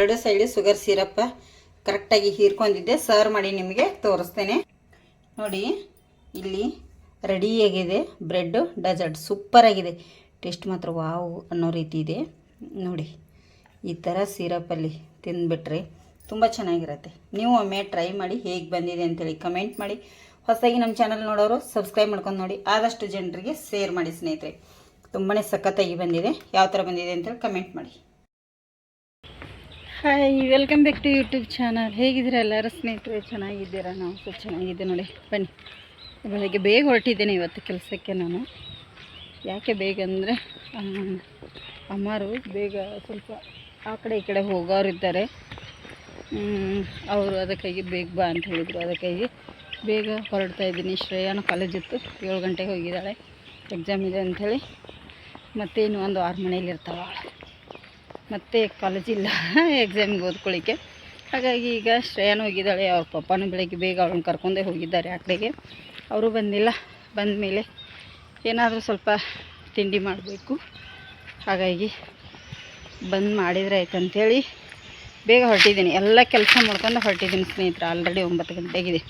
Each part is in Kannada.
ಎರಡು ಸೈಡು ಶುಗರ್ ಸಿರಪ್ಪ ಕರೆಕ್ಟಾಗಿ ಹೀರ್ಕೊಂಡಿದ್ದೆ. ಸರ್ವ್ ಮಾಡಿ ನಿಮಗೆ ತೋರಿಸ್ತೇನೆ. ನೋಡಿ, ಇಲ್ಲಿ ರೆಡಿಯಾಗಿದೆ ಬ್ರೆಡ್ಡು ಡೆಸರ್ಟ್ ಸೂಪರಾಗಿದೆ ಟೇಸ್ಟ್ ಮಾತ್ರ ವಾವ್ ಅನ್ನೋ ರೀತಿ ಇದೆ. ನೋಡಿ, ಈ ಥರ ಸಿರಪ್ಪಲ್ಲಿ ತಿಂದುಬಿಟ್ರೆ ತುಂಬ ಚೆನ್ನಾಗಿರುತ್ತೆ. ನೀವು ಒಮ್ಮೆ ಟ್ರೈ ಮಾಡಿ ಹೇಗೆ ಬಂದಿದೆ ಅಂತೇಳಿ ಕಮೆಂಟ್ ಮಾಡಿ. ಹೊಸದಾಗಿ ನಮ್ಮ ಚಾನಲ್ ನೋಡೋರು ಸಬ್ಸ್ಕ್ರೈಬ್ ಮಾಡ್ಕೊಂಡು ನೋಡಿ. ಆದಷ್ಟು ಜನರಿಗೆ ಶೇರ್ ಮಾಡಿ ಸ್ನೇಹಿತರೆ. ತುಂಬಾ ಸಖತ್ತಾಗಿ ಬಂದಿದೆ. ಯಾವ ಥರ ಬಂದಿದೆ ಅಂತೇಳಿ ಕಮೆಂಟ್ ಮಾಡಿ. Hi welcome back to YouTube channel ಹೇಗಿದ್ದೀರಾ ಎಲ್ಲರೂ ಸ್ನೇಹಿತರೆ? ಚೆನ್ನಾಗಿದ್ದೀರಾ? ನಾವು ಸೊ ಚೆನ್ನಾಗಿದ್ದೆ ನೋಡಿ. ಬನ್ನಿ. ಬೆಳಗ್ಗೆ ಬೇಗ ಹೊರಟಿದ್ದೇನೆ ಇವತ್ತು ಕೆಲಸಕ್ಕೆ ನಾನು. ಯಾಕೆ ಬೇಗ ಅಂದರೆ ಅಮ್ಮಾರು ಬೇಗ ಸ್ವಲ್ಪ ಆ ಕಡೆ ಈ ಕಡೆ ಹೋಗೋರಿದ್ದಾರೆ ಅವರು ಅದಕ್ಕಾಗಿ ಬೇಗ ಬಾ ಅಂತ ಹೇಳಿದರು. ಅದಕ್ಕಾಗಿ ಬೇಗ ಹೊರಡ್ತಾ ಇದ್ದೀನಿ. ಶ್ರೇಯಾನ ಕಾಲೇಜ್ ಇತ್ತು. ಏಳು ಗಂಟೆಗೆ ಹೋಗಿದ್ದಾಳೆ. ಎಕ್ಸಾಮ್ ಇದೆ ಅಂಥೇಳಿ. ಮತ್ತೇನು ಒಂದು ಆರು ಮನೇಲಿ ಇರ್ತಾಳೆ ಮತ್ತೆ ಕಾಲೇಜ್ ಇಲ್ಲ. ಎಕ್ಸಾಮಿಗೆ ಓದ್ಕೊಳ್ಳಿಕ್ಕೆ ಹಾಗಾಗಿ ಈಗ ಶ್ರೇಯಾನು ಹೋಗಿದ್ದಾಳೆ. ಅವ್ರ ಪಪ್ಪನೂ ಬೆಳಗ್ಗೆ ಬೇಗ ಅವ್ಳನ್ನ ಕರ್ಕೊಂಡೇ ಹೋಗಿದ್ದಾರೆ ಆ ಕಡೆಗೆ ಅವರು ಬಂದಿಲ್ಲ. ಬಂದ ಮೇಲೆ ಏನಾದರೂ ಸ್ವಲ್ಪ ತಿಂಡಿ ಮಾಡಬೇಕು. ಹಾಗಾಗಿ ಬಂದ್ ಮಾಡಿದರೆ ಆಯ್ತು ಅಂಥೇಳಿ ಬೇಗ ಹೊರಟಿದ್ದೀನಿ. ಎಲ್ಲ ಕೆಲಸ ಮಾಡ್ಕೊಂಡು ಹೊರಟಿದ್ದೀನಿ ಸ್ನೇಹಿತರೆ. ಆಲ್ರೆಡಿ ಒಂಬತ್ತು ಗಂಟೆಗಿದೆ.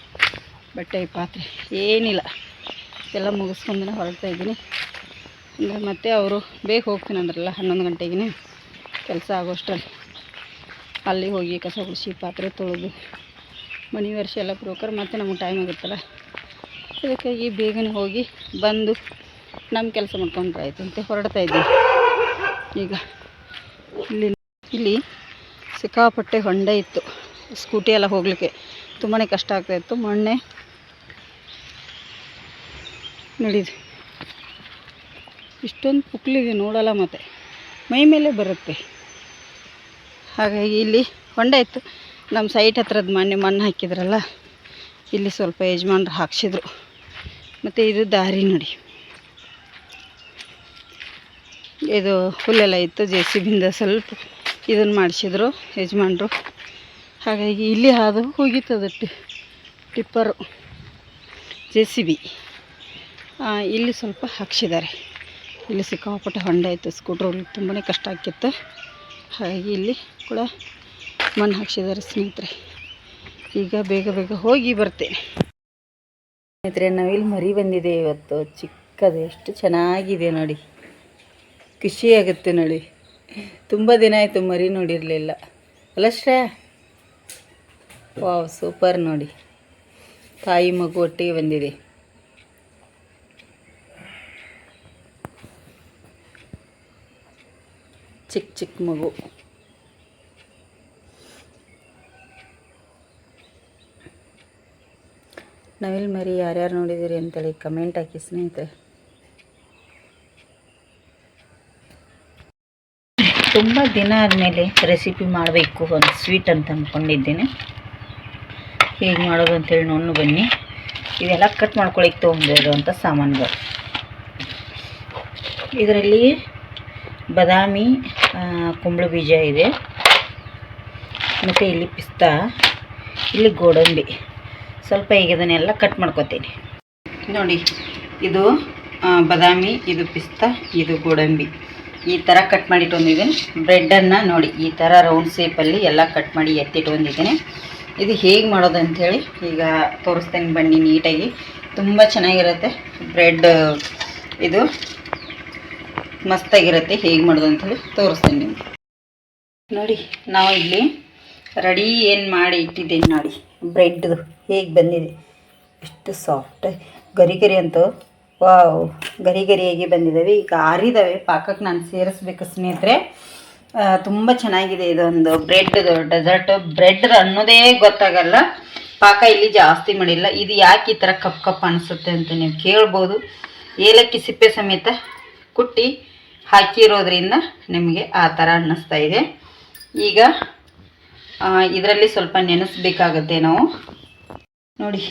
ಬಟ್ಟೆ ಪಾತ್ರೆ ಏನಿಲ್ಲ. ಎಲ್ಲ ಮುಗಿಸ್ಕೊಂಡೇ ಹೊರಡ್ತಾ ಇದ್ದೀನಿ. ಅಂದರೆ ಮತ್ತೆ ಅವರು ಬೇಗ ಹೋಗ್ತೀನಿ ಅಂದ್ರಲ್ಲ ಹನ್ನೊಂದು ಗಂಟೆಗೆ ಕೆಲಸ ಆಗೋಷ್ಟರಲ್ಲಿ ಅಲ್ಲಿ ಹೋಗಿ ಕಸ ಗುಡಿಸಿ ಪಾತ್ರೆ ತೊಳೆದು ಮನೆ ವರ್ಷ ಎಲ್ಲ ಬ್ರೋಕರ್, ಮತ್ತೆ ನಮಗೆ ಟೈಮ್ ಆಗುತ್ತಲ್ಲ. ಅದಕ್ಕಾಗಿ ಬೇಗನೆ ಹೋಗಿ ಬಂದು ನಮ್ಮ ಕೆಲಸ ಮಾಡ್ಕೊಂಡ್ರೆ ಆಯಿತು ಅಂತ ಹೊರಡ್ತಾ ಇದ್ದೀವಿ ಈಗ ಇಲ್ಲಿ ಇಲ್ಲಿ ಸಿಕ್ಕಾಪಟ್ಟೆ ಹೊಂಡ ಇತ್ತು. ಸ್ಕೂಟಿ ಎಲ್ಲ ಹೋಗಲಿಕ್ಕೆ ತುಂಬಾ ಕಷ್ಟ ಆಗ್ತಾಯಿತ್ತು ಮೊನ್ನೆ ನಡೀದು ಇಷ್ಟೊಂದು ಪುಕ್ಲಿದೆ ನೋಡಲ್ಲ ಮತ್ತೆ. ಮೈ ಮೇಲೆ ಬರುತ್ತೆ. ಹಾಗಾಗಿ ಇಲ್ಲಿ ಹೊಂಡ ಇತ್ತು. ನಮ್ಮ ಸೈಟ್ ಹತ್ರದ ಮೊನ್ನೆ ಮಣ್ಣು ಹಾಕಿದ್ರಲ್ಲ, ಇಲ್ಲಿ ಸ್ವಲ್ಪ ಯಜಮಾನ್ರು ಹಾಕ್ಸಿದ್ರು. ಮತ್ತು ಇದು ದಾರಿ ನೋಡಿ. ಇದು ಹುಲ್ಲೆಲ್ಲ ಇತ್ತು, ಜೆ ಸಿ ಬಿಂದ ಸ್ವಲ್ಪ ಇದನ್ನು ಮಾಡಿಸಿದ್ರು ಯಜಮಾನ್ರು. ಹಾಗಾಗಿ ಇಲ್ಲಿ ಹೋಗಿತ್ತು T, tipper, J C B. ಇಲ್ಲಿ ಸ್ವಲ್ಪ ಹಾಕ್ಸಿದ್ದಾರೆ. ಇಲ್ಲಿ ಸಿಕ್ಕಾಪಟ್ಟೆ ಹೊಂಡ ಇತ್ತು ಸ್ಕೂಟ್ರ್ ಹೋಗ್ಲಿಕ್ಕೆ ತುಂಬಾ ಕಷ್ಟ ಆಗ್ತಿತ್ತು. ಹಾಗಾಗಿ ಇಲ್ಲಿ ಕೂಡ ಮಣ್ಣು ಹಾಕ್ಸಿದ್ದಾರೆ ಸ್ನೇಹಿತರೆ. ಈಗ ಬೇಗ ಬೇಗ ಹೋಗಿ ಬರ್ತೇನೆ. ಸ್ನೇಹಿತರೆ ನಾವಿಲ್ಲಿ ಮರಿ ಬಂದಿದೆ ಇವತ್ತು. ಚಿಕ್ಕದು, ಎಷ್ಟು ಚೆನ್ನಾಗಿದೆ ನೋಡಿ. ಖುಷಿಯಾಗುತ್ತೆ ನೋಡಿ. ತುಂಬ ದಿನ ಆಯಿತು ಮರಿ ನೋಡಿರಲಿಲ್ಲ. ಅಲ್ಲ ಶ್ರೇಯ? ವಾವ್, ಸೂಪರ್ ನೋಡಿ. ತಾಯಿ ಮಗು ಒಟ್ಟಿಗೆ ಬಂದಿದೆ. ಚಿಕ್ಕ ಚಿಕ್ಕ ಮಗು. ನವಿಲ್ ಮರಿ ಯಾರ್ಯಾರು ನೋಡಿದ್ದೀರಿ ಅಂತೇಳಿ ಕಮೆಂಟ್ ಹಾಕಿ ಸ್ನೇಹಿತರೆ. ತುಂಬ ದಿನ ಆದಮೇಲೆ ರೆಸಿಪಿ ಮಾಡಬೇಕು ಒಂದು ಸ್ವೀಟ್ ಅಂತ ಅಂದ್ಕೊಂಡಿದ್ದೇನೆ ಹೇಗೆ ಮಾಡೋದು ಅಂತೇಳಿ ನೋಡು ಬನ್ನಿ. ಇವೆಲ್ಲ ಕಟ್ ಮಾಡ್ಕೊಳಿಕ್ಕೆ ತೊಗೊಂಡಿರುವಂಥ ಸಾಮಾನುಗಳು. ಇದರಲ್ಲಿ ಬಾದಾಮಿ ಕುಂಬಳ ಬೀಜ ಇದೆ. ಮತ್ತು ಇಲ್ಲಿ ಪಿಸ್ತಾ, ಇಲ್ಲಿ ಗೋಡಂಬಿ. ಸ್ವಲ್ಪ ಈಗ ಇದನ್ನೆಲ್ಲ ಕಟ್ ಮಾಡ್ಕೊತೀನಿ. ನೋಡಿ, ಇದು ಬದಾಮಿ, ಇದು ಪಿಸ್ತಾ, ಇದು ಗೋಡಂಬಿ. ಈ ಥರ ಕಟ್ ಮಾಡಿ ಇಟ್ಕೊಂಡಿದ್ದೀನಿ ಬ್ರೆಡ್ಡನ್ನು ನೋಡಿ, ಈ ಥರ ರೌಂಡ್ ಶೇಪಲ್ಲಿ ಎಲ್ಲ ಕಟ್ ಮಾಡಿ ಎತ್ತಿಟ್ಕೊಂಡಿದ್ದೀನಿ ಇದು ಹೇಗೆ ಮಾಡೋದು ಅಂಥೇಳಿ ಈಗ ತೋರಿಸ್ತೇನೆ ಬನ್ನಿ ನೀಟಾಗಿ. ತುಂಬ ಚೆನ್ನಾಗಿರುತ್ತೆ. ಬ್ರೆಡ್ ಇದು ಮಸ್ತಾಗಿರುತ್ತೆ, ಹೇಗೆ ಮಾಡೋದು ಅಂಥೇಳಿ ತೋರಿಸ್ತೀನಿ ನಿಮಗೆ. ನೋಡಿ, ನಾವು ಇಲ್ಲಿ ರೆಡಿ ಏನು ಮಾಡಿ ಇಟ್ಟಿದ್ದೀನಿ ನೋಡಿ ಬ್ರೆಡ್ದು ಹೇಗೆ ಬಂದಿದೆ? ಎಷ್ಟು ಸಾಫ್ಟ್ ಗರಿ ಗರಿ ಅಂತೂ, ವಾವ್. ಗರಿ ಗರಿಯಾಗಿ ಬಂದಿದ್ದಾವೆ ಈಗ ಆರಿದಾವೆ. ಪಾಕಕ್ಕೆ ನಾನು ಸೇರಿಸ್ಬೇಕು ಸ್ನೇಹಿತರೆ. ತುಂಬ ಚೆನ್ನಾಗಿದೆ ಇದೊಂದು ಬ್ರೆಡ್ ಡೆಸರ್ಟ್ ಬ್ರೆಡ್ ಅನ್ನೋದೇ ಗೊತ್ತಾಗಲ್ಲ. ಪಾಕ ಇಲ್ಲಿ ಜಾಸ್ತಿ ಮಾಡಿಲ್ಲ. ಇದು ಯಾಕೆ ಈ ಥರ ಕಪ್ ಕಪ್ ಅನಿಸುತ್ತೆ ಅಂತ ನೀವು ಕೇಳ್ಬೋದು. ಏಲಕ್ಕಿ ಸಿಪ್ಪೆ ಸಮೇತ ಕುಟ್ಟಿ ಹಾಕಿರೋದ್ರಿಂದ ನಿಮಗೆ ಆ ಥರ ಅನ್ನಿಸ್ತಾ ಇದೆ. ಈಗ ಇದರಲ್ಲಿ ಸ್ವಲ್ಪ ನೆನೆಸ್ಬೇಕಾಗತ್ತೆ ನಾವು. ನೋಡಿ,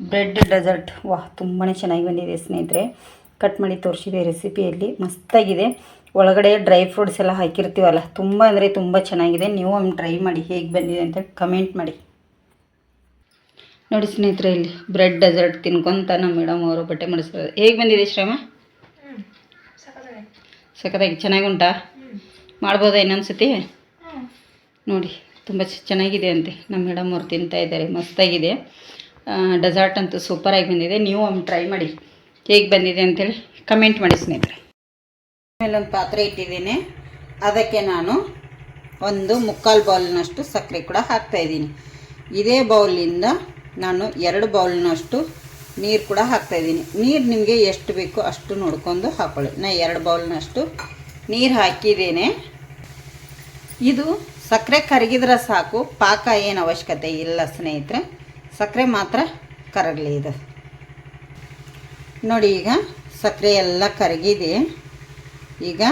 ಬ್ರೆಡ್ ಡೆಸರ್ಟ್. ವಾಹ್ ತುಂಬಾ ಚೆನ್ನಾಗಿ ಬಂದಿದೆ ಸ್ನೇಹಿತರೆ. ಕಟ್ ಮಾಡಿ ತೋರಿಸಿದೆ ರೆಸಿಪಿಯಲ್ಲಿ. ಮಸ್ತಾಗಿದೆ. ಒಳಗಡೆ ಡ್ರೈ ಫ್ರೂಟ್ಸ್ ಎಲ್ಲ ಹಾಕಿರ್ತೀವಲ್ಲ, ತುಂಬ ಅಂದರೆ ತುಂಬ ಚೆನ್ನಾಗಿದೆ. ನೀವು ಒಮ್ಮೆ ಟ್ರೈ ಮಾಡಿ ಹೇಗೆ ಬಂದಿದೆ ಅಂತ ಕಮೆಂಟ್ ಮಾಡಿ. ನೋಡಿ ಸ್ನೇಹಿತರೆ, ಇಲ್ಲಿ ಬ್ರೆಡ್ ಡೆಸರ್ಟ್ ತಿನ್ಕೊಂತ ನಮ್ಮ ಮೇಡಮ್ ಅವರು ಬಟ್ಟೆ ಮಾಡಿಸ್ತಾರೆ ಹೇಗೆ ಬಂದಿದೆ ಶ್ರಮ? ಸಖತ್ತಾಗಿ ಚೆನ್ನಾಗಿ ಉಂಟಾ ಮಾಡ್ಬೋದಾ ಇನ್ನೊಂದು ಸತಿ ನೋಡಿ, ತುಂಬ ಚೆನ್ನಾಗಿದೆ ಅಂತೆ. ನಮ್ಮ ಮೇಡಮ್ ಅವ್ರು ತಿಂತಾ ಇದ್ದಾರೆ, ಮಸ್ತಾಗಿದೆ. ಡೆಸರ್ಟ್ ಅಂತೂ ಸೂಪರಾಗಿ ಬಂದಿದೆ. ನೀವು ಒಮ್ಮೆ ಟ್ರೈ ಮಾಡಿ. ಹೇಗೆ ಬಂದಿದೆ ಅಂತೇಳಿ ಕಮೆಂಟ್ ಮಾಡಿ ಸ್ನೇಹಿತರೆ. ಒಂದು ಪಾತ್ರೆ ಇಟ್ಟಿದ್ದೀನಿ. ಅದಕ್ಕೆ ನಾನು ಒಂದು ಮುಕ್ಕಾಲು ಬೌಲ್ನಷ್ಟು ಸಕ್ಕರೆ ಕೂಡ ಹಾಕ್ತಾ ಇದ್ದೀನಿ. ಇದೇ ಬೌಲಿಂದ ನಾನು ಎರಡು ಬೌಲ್ನಷ್ಟು ನೀರು ಕೂಡ ಹಾಕ್ತಾ ಇದ್ದೀನಿ. ನೀರು ನಿಮಗೆ ಎಷ್ಟು ಬೇಕೋ ಅಷ್ಟು ನೋಡ್ಕೊಂಡು ಹಾಕೊಳ್ಳಿ. ನಾ ಎರಡು ಬೌಲ್ನಷ್ಟು ನೀರು ಹಾಕಿದ್ದೇನೆ. ಇದು ಸಕ್ಕರೆ ಕರಗಿದ್ರೆ ಸಾಕು. ಪಾಕ ಏನು ಅವಶ್ಯಕತೆ ಇಲ್ಲ ಸ್ನೇಹಿತರೆ. ಸಕ್ಕರೆ ಮಾತ್ರ ಕರಗಲಿ ಇದು. ನೋಡಿ ಈಗ ಸಕ್ಕರೆ ಎಲ್ಲ ಕರಗಿದೆ. ಈಗ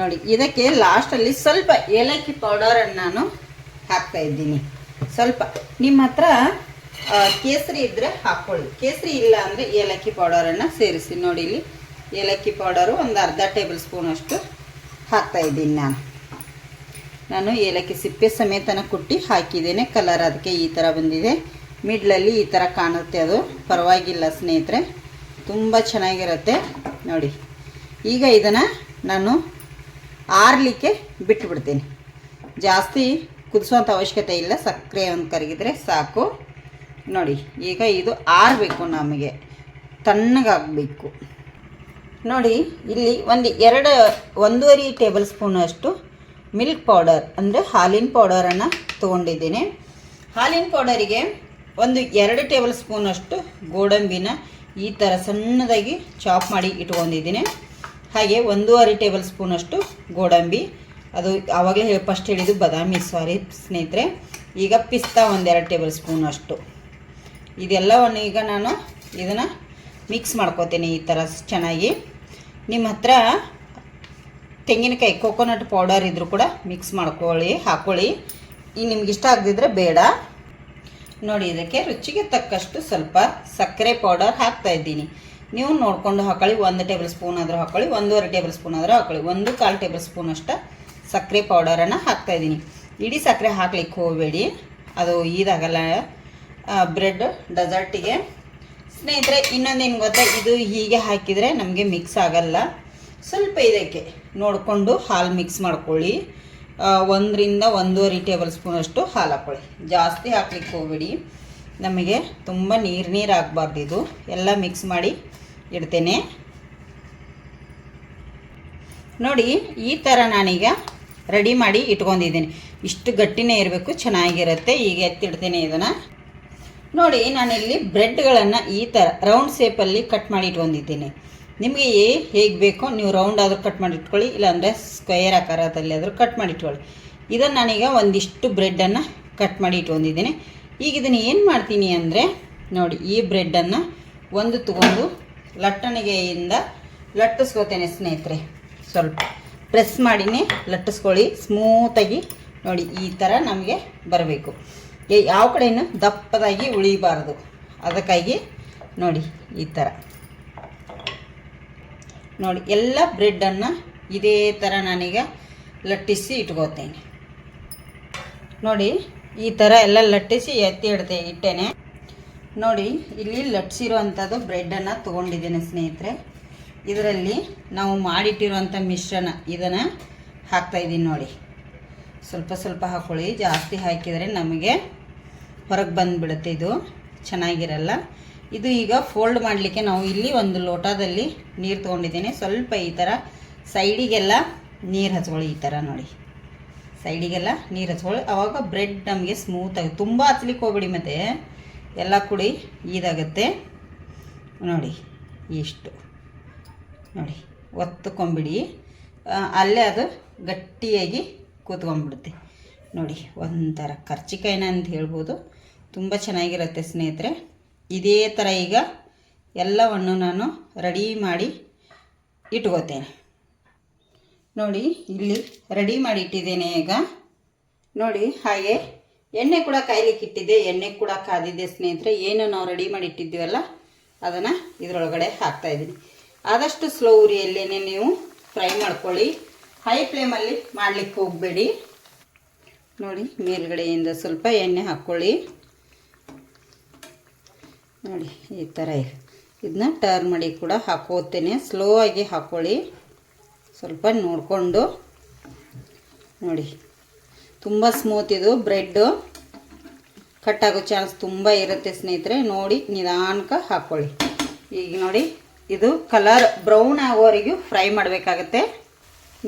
ನೋಡಿ, ಇದಕ್ಕೆ ಲಾಸ್ಟಲ್ಲಿ ಸ್ವಲ್ಪ ಏಲಕ್ಕಿ ಪೌಡರನ್ನು ನಾನು ಹಾಕ್ತಾಯಿದ್ದೀನಿ ಸ್ವಲ್ಪ ನಿಮ್ಮ ಹತ್ರ ಕೇಸರಿ ಇದ್ದರೆ ಹಾಕ್ಕೊಳ್ಳಿ ಕೇಸರಿ ಇಲ್ಲ ಅಂದರೆ ಏಲಕ್ಕಿ ಪೌಡರನ್ನು ಸೇರಿಸಿ. ನೋಡಿ ಇಲ್ಲಿ ಏಲಕ್ಕಿ ಪೌಡರು ಒಂದು ಅರ್ಧ ಟೇಬಲ್ ಸ್ಪೂನಷ್ಟು ಹಾಕ್ತಾ ಇದ್ದೀನಿ ನಾನು. ನಾನು ಏಲಕ್ಕಿ ಸಿಪ್ಪೆ ಸಮೇತನ ಕುಟ್ಟಿ ಹಾಕಿದ್ದೇನೆ. ಕಲರ್ ಅದಕ್ಕೆ ಈ ಥರ ಬಂದಿದೆ. ಮಿಡ್ಲಲ್ಲಿ ಈ ಥರ ಕಾಣುತ್ತೆ ಅದು. ಪರವಾಗಿಲ್ಲ ಸ್ನೇಹಿತರೆ. ತುಂಬ ಚೆನ್ನಾಗಿರುತ್ತೆ. ನೋಡಿ. ಈಗ ಇದನ್ನು ನಾನು ಆರಲಿಕ್ಕೆ ಬಿಟ್ಟುಬಿಡ್ತೀನಿ ಜಾಸ್ತಿ ಕುದಿಸುವಂಥ ಅವಶ್ಯಕತೆ ಇಲ್ಲ. ಸಕ್ಕರೆ ಒಂದು ಕರಗಿದ್ರೆ ಸಾಕು. ನೋಡಿ, ಈಗ ಇದು ಆರಬೇಕು ನಮಗೆ. ತಣ್ಣಗಾಗಬೇಕು. ನೋಡಿ, ಇಲ್ಲಿ ಒಂದು ಎರಡು, ಒಂದೂವರೆ ಟೇಬಲ್ ಸ್ಪೂನಷ್ಟು ಮಿಲ್ಕ್ ಪೌಡರ್, ಅಂದರೆ ಹಾಲಿನ ಪೌಡರನ್ನು ತೊಗೊಂಡಿದ್ದೀನಿ. ಹಾಲಿನ ಪೌಡರಿಗೆ ಒಂದು ಎರಡು ಟೇಬಲ್ ಸ್ಪೂನಷ್ಟು ಗೋಡಂಬಿನ ಈ ಥರ ಸಣ್ಣದಾಗಿ ಚಾಪ್ ಮಾಡಿ ಇಟ್ಕೊಂಡಿದ್ದೀನಿ. ಹಾಗೆ ಒಂದೂವರೆ ಟೇಬಲ್ ಸ್ಪೂನಷ್ಟು ಗೋಡಂಬಿ. ಅದು ಆವಾಗಲೇ ಫಸ್ಟ್ ಹೇಳಿದ್ದು ಬಾದಾಮಿ ಸಾರಿ ಸ್ನೇಹಿತರೆ. ಈಗ ಪಿಸ್ತಾ ಒಂದೆರಡು ಟೇಬಲ್ ಸ್ಪೂನಷ್ಟು ಇದೆಲ್ಲವನ್ನು ಈಗ ನಾನು ಇದನ್ನು ಮಿಕ್ಸ್ ಮಾಡ್ಕೋತೀನಿ ಈ ಥರ ಚೆನ್ನಾಗಿ. ನಿಮ್ಮ ಹತ್ರ ತೆಂಗಿನಕಾಯಿ ಕೋಕೋನಟ್ ಪೌಡರ್ ಇದ್ದರೂ ಕೂಡ ಮಿಕ್ಸ್ ಮಾಡ್ಕೊಳ್ಳಿ ಹಾಕ್ಕೊಳ್ಳಿ ಈ ನಿಮ್ಗೆ ಇಷ್ಟ ಆಗದಿದ್ರೆ ಬೇಡ. ನೋಡಿ, ಇದಕ್ಕೆ ರುಚಿಗೆ ತಕ್ಕಷ್ಟು ಸ್ವಲ್ಪ ಸಕ್ಕರೆ ಪೌಡರ್ ಹಾಕ್ತಾ ಇದ್ದೀನಿ. ನೀವು ನೋಡಿಕೊಂಡು ಹಾಕೊಳ್ಳಿ, ಒಂದು ಟೇಬಲ್ ಸ್ಪೂನ್ ಆದರೂ ಹಾಕೊಳ್ಳಿ, ಒಂದೂವರೆ ಟೇಬಲ್ ಸ್ಪೂನ್ ಆದರೂ ಹಾಕೊಳ್ಳಿ. ಒಂದು ಕಾಲು ಟೇಬಲ್ ಸ್ಪೂನ್ ಅಷ್ಟು ಸಕ್ಕರೆ ಪೌಡರನ್ನು ಹಾಕ್ತಾ ಇದ್ದೀನಿ. ಇಡೀ ಸಕ್ಕರೆ ಹಾಕ್ಲಿಕ್ಕೆ ಹೋಗಬೇಡಿ. ಅದು ಇದಾಗಲ್ಲ ಬ್ರೆಡ್ ಡೆಸರ್ಟಿಗೆ ಸ್ನೇಹಿತರೆ ಇನ್ನೊಂದೇನು ಗೊತ್ತಾ? ಇದು ಹೀಗೆ ಹಾಕಿದರೆ ನಮಗೆ ಮಿಕ್ಸ್ ಆಗಲ್ಲ. ಸ್ವಲ್ಪ ಇದಕ್ಕೆ ನೋಡಿಕೊಂಡು ಹಾಲು ಮಿಕ್ಸ್ ಮಾಡ್ಕೊಳ್ಳಿ. ಒಂದರಿಂದ ಒಂದೂವರೆ ಟೇಬಲ್ ಸ್ಪೂನಷ್ಟು ಹಾಲು ಹಾಕ್ಕೊಳ್ಳಿ ಜಾಸ್ತಿ ಹಾಕ್ಲಿಕ್ಕೆ ಹೋಗ್ಬಿಡಿ. ನಮಗೆ ತುಂಬ ನೀರು ನೀರು ಆಗಬಾರ್ದು ಇದು. ಎಲ್ಲ ಮಿಕ್ಸ್ ಮಾಡಿ ಇಡ್ತೇನೆ. ನೋಡಿ, ಈ ಥರ ನಾನೀಗ ರೆಡಿ ಮಾಡಿ ಇಟ್ಕೊಂಡಿದ್ದೀನಿ. ಇಷ್ಟು ಗಟ್ಟಿನೇ ಇರಬೇಕು, ಚೆನ್ನಾಗಿರುತ್ತೆ. ಈಗ ಎತ್ತಿಡ್ತೇನೆ ಇದನ್ನು. ನೋಡಿ, ನಾನಿಲ್ಲಿ ಬ್ರೆಡ್ಗಳನ್ನು ಈ ಥರ ರೌಂಡ್ ಶೇಪಲ್ಲಿ ಕಟ್ ಮಾಡಿ ಇಟ್ಕೊಂಡಿದ್ದೀನಿ. ನಿಮಗೆ ಹೇಗೆ ಬೇಕೋ ನೀವು ರೌಂಡ್ ಆದರೂ ಕಟ್ ಮಾಡಿ ಇಟ್ಕೊಳ್ಳಿ, ಇಲ್ಲಾಂದರೆ ಸ್ಕ್ವೇರ್ ಆಕಾರದಲ್ಲಿ ಆದರೂ ಕಟ್ ಮಾಡಿ ಇಟ್ಕೊಳ್ಳಿ. ಇದನ್ನು ನಾನೀಗ ಒಂದಿಷ್ಟು ಬ್ರೆಡ್ಡನ್ನು ಕಟ್ ಮಾಡಿ ಇಟ್ಕೊಂಡಿದ್ದೀನಿ. ಈಗ ಇದನ್ನು ಏನು ಮಾಡ್ತೀನಿ ಅಂದರೆ, ನೋಡಿ, ಈ ಬ್ರೆಡ್ಡನ್ನು ಒಂದು ತಗೊಂಡು ಲಟ್ಟಣಿಗೆಯಿಂದ ಲಟ್ಟಿಸ್ಕೋತೇನೆ ಸ್ನೇಹಿತರೆ. ಸ್ವಲ್ಪ ಪ್ರೆಸ್ ಮಾಡಿನೇ ಲಟ್ಟಿಸ್ಕೊಳ್ಳಿ ಸ್ಮೂತಾಗಿ ನೋಡಿ, ಈ ಥರ ನಮಗೆ ಬರಬೇಕು. ಯಾವ ಕಡೆಯೂ ದಪ್ಪದಾಗಿ ಉಳಿಬಾರ್ದು. ಅದಕ್ಕಾಗಿ ನೋಡಿ ಈ ಥರ ನೋಡಿ, ಎಲ್ಲ ಬ್ರೆಡ್ಡನ್ನು ಇದೇ ಥರ ನಾನೀಗ ಲಟ್ಟಿಸಿ ಇಟ್ಕೋತೇನೆ. ನೋಡಿ, ಈ ಥರ ಎಲ್ಲ ಲಟ್ಟಿಸಿ ಎತ್ತಿ ಇಡ್ತೆ, ಇಟ್ಟೇನೆ. ನೋಡಿ, ಇಲ್ಲಿ ಲಟ್ಸಿರುವಂಥದ್ದು ಬ್ರೆಡ್ಡನ್ನು ತೊಗೊಂಡಿದ್ದೇನೆ ಸ್ನೇಹಿತರೆ. ಇದರಲ್ಲಿ ನಾವು ಮಾಡಿಟ್ಟಿರುವಂಥ ಮಿಶ್ರಣ ಇದನ್ನು ಹಾಕ್ತಾಯಿದ್ದೀನಿ ನೋಡಿ. ಸ್ವಲ್ಪ ಸ್ವಲ್ಪ ಹಾಕೊಳ್ಳಿ ಜಾಸ್ತಿ ಹಾಕಿದರೆ ನಮಗೆ ಹೊರಗೆ ಬಂದುಬಿಡುತ್ತೆ ಇದು. ಚೆನ್ನಾಗಿರಲ್ಲ. ಇದು ಈಗ ಫೋಲ್ಡ್ ಮಾಡಲಿಕ್ಕೆ ನಾವು ಇಲ್ಲಿ ಒಂದು ಲೋಟದಲ್ಲಿ ನೀರು ತೊಗೊಂಡಿದ್ದೀನಿ. ಸ್ವಲ್ಪ ಈ ಥರ ಸೈಡಿಗೆಲ್ಲ ನೀರು ಹಚ್ಕೊಳ್ಳಿ ಈ ಥರ ನೋಡಿ. ಸೈಡಿಗೆಲ್ಲ ನೀರು ಹಚ್ಕೊಳ್ಳಿ. ಆವಾಗ ಬ್ರೆಡ್ ನಮಗೆ ಸ್ಮೂತಾಗಿ ತುಂಬ ಹಚ್ಲಿಕ್ಕೆ ಹೋಗ್ಬಿಡಿ ಮತ್ತು. ಎಲ್ಲ ಕುಡಿ ಇದಾಗುತ್ತೆ. ನೋಡಿ ಇಷ್ಟು ನೋಡಿ ಒತ್ತುಕೊಂಬಿಡಿ ಅಲ್ಲೇ ಅದು ಗಟ್ಟಿಯಾಗಿ ಕೂತ್ಕೊಂಡ್ಬಿಡುತ್ತೆ. ನೋಡಿ, ಒಂಥರ ಕರ್ಚಿಕಾಯಿನ ಅಂತ ಹೇಳ್ಬೋದು. ತುಂಬ ಚೆನ್ನಾಗಿರುತ್ತೆ ಸ್ನೇಹಿತರೆ. ಇದೇ ಥರ ಈಗ ಎಲ್ಲವನ್ನು ನಾನು ರೆಡಿ ಮಾಡಿ ಇಟ್ಕೋತೇನೆ. ನೋಡಿ, ಇಲ್ಲಿ ರೆಡಿ ಮಾಡಿ ಇಟ್ಟಿದ್ದೇನೆ ಈಗ. ನೋಡಿ, ಹಾಗೆ ಎಣ್ಣೆ ಕೂಡ ಕಾಯ್ಲಿಕ್ಕೆ ಇಟ್ಟಿದ್ದೆ. ಎಣ್ಣೆ ಕೂಡ ಕಾದಿದ್ದೆ ಸ್ನೇಹಿತರೆ. ಏನು ನಾವು ರೆಡಿ ಮಾಡಿ ಇಟ್ಟಿದ್ದೀವಲ್ಲ, ಅದನ್ನು ಇದರೊಳಗಡೆ ಹಾಕ್ತಾಯಿದ್ದೀನಿ ಆದಷ್ಟು ಸ್ಲೋ ಉರಿಯಲ್ಲೇ ನೀವು ಫ್ರೈ ಮಾಡ್ಕೊಳ್ಳಿ. ಹೈ ಫ್ಲೇಮಲ್ಲಿ ಮಾಡಲಿಕ್ಕೆ ಹೋಗಬೇಡಿ. ನೋಡಿ, ಮೇಲ್ಗಡೆಯಿಂದ ಸ್ವಲ್ಪ ಎಣ್ಣೆ ಹಾಕ್ಕೊಳ್ಳಿ. ನೋಡಿ, ಈ ಥರ ಇದನ್ನ ಟರ್ನ್ ಮಾಡಿ ಕೂಡ ಹಾಕೋತೇನೆ. ಸ್ಲೋ ಆಗಿ ಹಾಕ್ಕೊಳ್ಳಿ. ಸ್ವಲ್ಪ ನೋಡಿಕೊಂಡು. ನೋಡಿ, ತುಂಬ ಸ್ಮೂತ್ ಇದು ಬ್ರೆಡ್ಡು ಕಟ್ಟಾಗೋ ಚಾನ್ಸ್ ತುಂಬ ಇರುತ್ತೆ ಸ್ನೇಹಿತರೆ. ನೋಡಿ ನಿಧಾನಕ್ಕೆ ಹಾಕ್ಕೊಳ್ಳಿ. ಈಗ ನೋಡಿ, ಇದು ಕಲರ್ ಬ್ರೌನ್ ಆಗೋವರೆಗೂ ಫ್ರೈ ಮಾಡಬೇಕಾಗತ್ತೆ.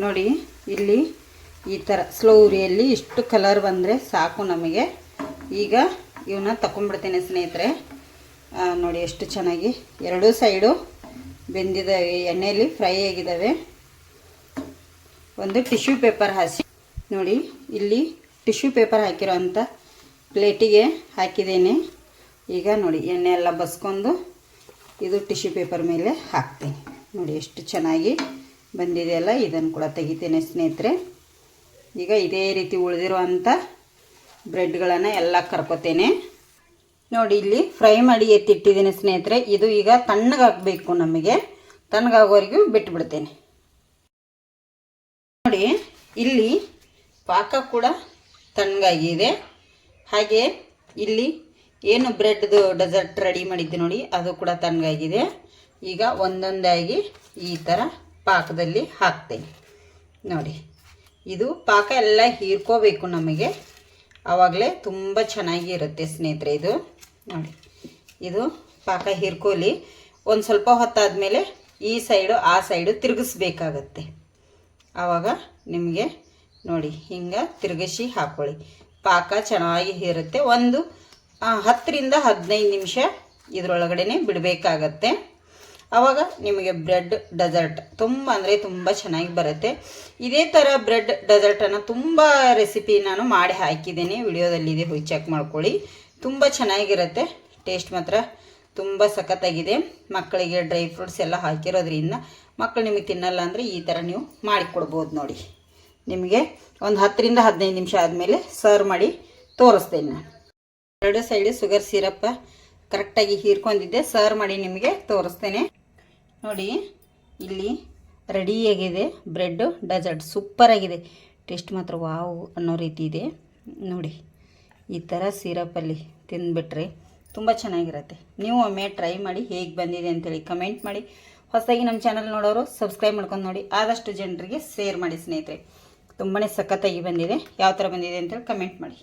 ನೋಡಿ, ಇಲ್ಲಿ ಈ ಥರ ಸ್ಲೋ ಉರಿಯಲ್ಲಿ ಇಷ್ಟು ಕಲರ್ ಬಂದರೆ ಸಾಕು ನಮಗೆ. ಈಗ ಇವನ್ನ ತಗೊಂಡ್ಬಿಡ್ತೇನೆ ಸ್ನೇಹಿತರೆ. ನೋಡಿ ಎಷ್ಟು ಚೆನ್ನಾಗಿ. ಎರಡೂ ಸೈಡು ಬೆಂದಿದ್ದಾವೆ ಎಣ್ಣೆಯಲ್ಲಿ ಫ್ರೈ ಆಗಿದ್ದಾವೆ ಒಂದು ಟಿಶ್ಯೂ ಪೇಪರ್ ಹಾಸಿ. ನೋಡಿ, ಇಲ್ಲಿ ಟಿಶ್ಯೂ ಪೇಪರ್ ಹಾಕಿರೋ ಅಂಥ ಪ್ಲೇಟಿಗೆ ಹಾಕಿದ್ದೇನೆ. ಈಗ ನೋಡಿ, ಎಣ್ಣೆ ಎಲ್ಲ ಬಸ್ಕೊಂಡು ಇದು ಟಿಶ್ಯೂ ಪೇಪರ್ ಮೇಲೆ ಹಾಕ್ತೀನಿ. ನೋಡಿ, ಎಷ್ಟು ಚೆನ್ನಾಗಿ ಬಂದಿದೆಯಲ್ಲ, ಇದನ್ನು ಕೂಡ ತೆಗಿತೇನೆ ಸ್ನೇಹಿತರೆ. ಈಗ ಇದೇ ರೀತಿ ಉಳಿದಿರುವಂಥ ಬ್ರೆಡ್ಗಳನ್ನು ಎಲ್ಲ ಕರ್ಕೋತೇನೆ. ನೋಡಿ, ಇಲ್ಲಿ ಫ್ರೈ ಮಾಡಿ ಎತ್ತಿಟ್ಟಿದ್ದೀನಿ ಸ್ನೇಹಿತರೆ. ಇದು ಈಗ ತಣ್ಣಗಾಗಬೇಕು ನಮಗೆ. ತಣ್ಣಗಾಗೋವರೆಗೂ ಬಿಟ್ಟುಬಿಡ್ತೇನೆ ನೋಡಿ, ಇಲ್ಲಿ ಪಾಕ ಕೂಡ ತಣ್ಣಗಾಗಿದೆ. ಹಾಗೆ ಇಲ್ಲಿ ಏನು ಬ್ರೆಡ್ದು ಡೆಸರ್ಟ್ ರೆಡಿ ಮಾಡಿದ್ದೆ ನೋಡಿ, ಅದು ಕೂಡ ತಣ್ಣಗಾಗಿದೆ. ಈಗ ಒಂದೊಂದಾಗಿ ಈ ಥರ ಪಾಕದಲ್ಲಿ ಹಾಕ್ತೇನೆ. ನೋಡಿ, ಇದು ಪಾಕ ಎಲ್ಲ ಹೀರ್ಕೋಬೇಕು ನಮಗೆ. ಆವಾಗಲೇ ತುಂಬ ಚೆನ್ನಾಗಿ ಇರುತ್ತೆ ಸ್ನೇಹಿತರೆ ಇದು. ನೋಡಿ, ಇದು ಪಾಕ ಹೀರ್ಕೋಲಿ. ಒಂದು ಸ್ವಲ್ಪ ಹೊತ್ತಾದಮೇಲೆ ಈ ಸೈಡು, ಆ ಸೈಡು ತಿರುಗಿಸ್ಬೇಕಾಗತ್ತೆ. ಆವಾಗ ನಿಮಗೆ ನೋಡಿ, ಹಿಂಗೆ ತಿರುಗಿಸಿ ಹಾಕ್ಕೊಳ್ಳಿ ಪಾಕ ಚೆನ್ನಾಗಿ ಹೀರುತ್ತೆ. ಒಂದು ಹತ್ತರಿಂದ ಹದಿನೈದು ನಿಮಿಷ ಇದರೊಳಗಡೆ ಬಿಡಬೇಕಾಗತ್ತೆ. ಆವಾಗ ನಿಮಗೆ ಬ್ರೆಡ್ ಡೆಸರ್ಟ್ ತುಂಬ ಅಂದರೆ ತುಂಬ ಚೆನ್ನಾಗಿ ಬರುತ್ತೆ. ಇದೇ ಥರ ಬ್ರೆಡ್ ಡೆಸರ್ಟನ್ನು ತುಂಬ ರೆಸಿಪಿ ನಾನು ಮಾಡಿ ಹಾಕಿದ್ದೇನೆ. ವಿಡಿಯೋದಲ್ಲಿದೆ ಹೋಗಿ ಚೆಕ್ ಮಾಡ್ಕೊಳ್ಳಿ. ತುಂಬ ಚೆನ್ನಾಗಿರುತ್ತೆ. ಟೇಸ್ಟ್ ಮಾತ್ರ ತುಂಬ ಸಖತ್ತಾಗಿದೆ. ಮಕ್ಕಳಿಗೆ ಡ್ರೈ ಫ್ರೂಟ್ಸ್ ಎಲ್ಲ ಹಾಕಿರೋದ್ರಿಂದ ಮಕ್ಕಳು ನಿಮಗೆ ತಿನ್ನಲ್ಲ ಅಂದರೆ ಈ ಥರ ನೀವು ಮಾಡಿಕೊಡ್ಬೋದು ನೋಡಿ. ನಿಮಗೆ ಒಂದು ಹತ್ತರಿಂದ ಹದಿನೈದು ನಿಮಿಷ ಆದಮೇಲೆ ಸರ್ವ್ ಮಾಡಿ ತೋರಿಸ್ತೇನೆ ನಾನು. ಎರಡು ಸೈಡು ಶುಗರ್ ಸಿರಪ್ಪ ಕರೆಕ್ಟಾಗಿ ಹೀರ್ಕೊಂಡಿದ್ದೆ. ಸರ್ವ್ ಮಾಡಿ ನಿಮಗೆ ತೋರಿಸ್ತೇನೆ. ನೋಡಿ, ಇಲ್ಲಿ ರೆಡಿಯಾಗಿದೆ ಬ್ರೆಡ್ಡು ಡೆಸರ್ಟ್ ಸೂಪರಾಗಿದೆ ಟೇಸ್ಟ್ ಮಾತ್ರ ವಾವ್ ಅನ್ನೋ ರೀತಿ ಇದೆ. ನೋಡಿ, ಈ ಥರ ಸಿರಪಲ್ಲಿ ತಿಂದುಬಿಟ್ರೆ ತುಂಬ ಚೆನ್ನಾಗಿರುತ್ತೆ. ನೀವು ಒಮ್ಮೆ ಟ್ರೈ ಮಾಡಿ ಹೇಗೆ ಬಂದಿದೆ ಅಂತೇಳಿ ಕಮೆಂಟ್ ಮಾಡಿ. ಹೊಸದಾಗಿ ನಮ್ಮ ಚಾನಲ್ ನೋಡೋರು ಸಬ್ಸ್ಕ್ರೈಬ್ ಮಾಡ್ಕೊಂಡು ನೋಡಿ. ಆದಷ್ಟು ಜನರಿಗೆ ಶೇರ್ ಮಾಡಿ ಸ್ನೇಹಿತರೆ. ತುಂಬಾ ಸಖತ್ತಾಗಿ ಬಂದಿದೆ. ಯಾವ ಥರ ಬಂದಿದೆ ಅಂತೇಳಿ ಕಮೆಂಟ್ ಮಾಡಿ.